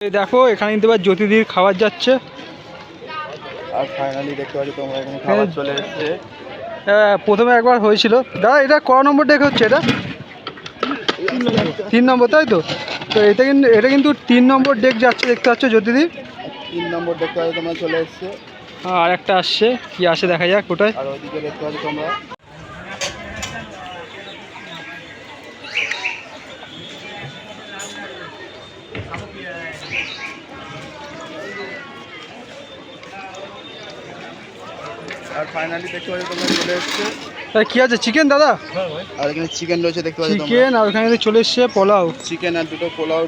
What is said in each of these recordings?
দেখো এখানে কিন্তু এবার জ্যোতিদির খাবার যাচ্ছে। আর ফাইনালি দেখতে পাচ্ছি তোমরা এখানে খাবার চলে এসেছে। হ্যাঁ, প্রথমে একবার হয়েছিল। দাদা এটা ক নম্বর ডেক হচ্ছে এটা? তিন নম্বর তাই তো? তো এটা কিন্তু এটা কিন্তু তিন নম্বর ডেক যাচ্ছে দেখতে পাচ্ছ জ্যোতিদি? তিন নম্বর দেখতে পাচ্ছি তোমরা চলে এসেছে। আর একটা আসছে কি আসে দেখা যাক কোটায় আর ওইদিকে দেখতে পাচ্ছি তোমরা। আর ফাইনালি দেখতে পাচ্ছি তোমরা চলে এসছে। কি আছে? চিকেন দাদা? আর এখানে চিকেন রয়েছে দেখতে পাচ্ছি চিকেন আর ওখানে চলে এসছে পোলাও। চিকেন আর দুটো পোলাও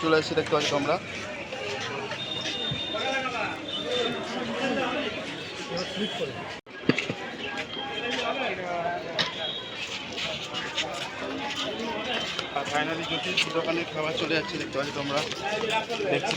চলে এসছে দেখতে পাচ্ছি তোমরা। আর ফাইনালি যদি দোকানে খাবার চলে যাচ্ছে দেখতে পাচ্ছি তোমরা। দেখছি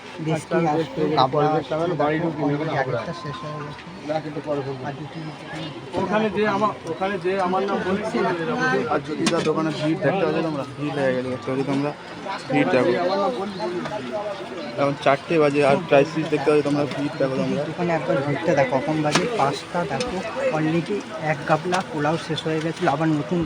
ওখানে যে আমার ওখানে যে আমার নাম বলেছি আর যদি তার দোকানে ভিড় দেখতে পাচ্ছ তোমরা ভিড় লেগে গেলে দেখতে পাচ্ছ তোমরা ভিড় দেখো। এখন চারটে বাজে আর প্রাইস লিস্ট দেখতে পাচ্ছ তোমরা ভিড় দেখো তোমরা। ওখানে একবার ঘুরতে দেখো কখন বাজে পাঁচটা দেখো অলরেডি এক গাবলা পোলাও শেষ হয়ে গেছিল আবার নতুন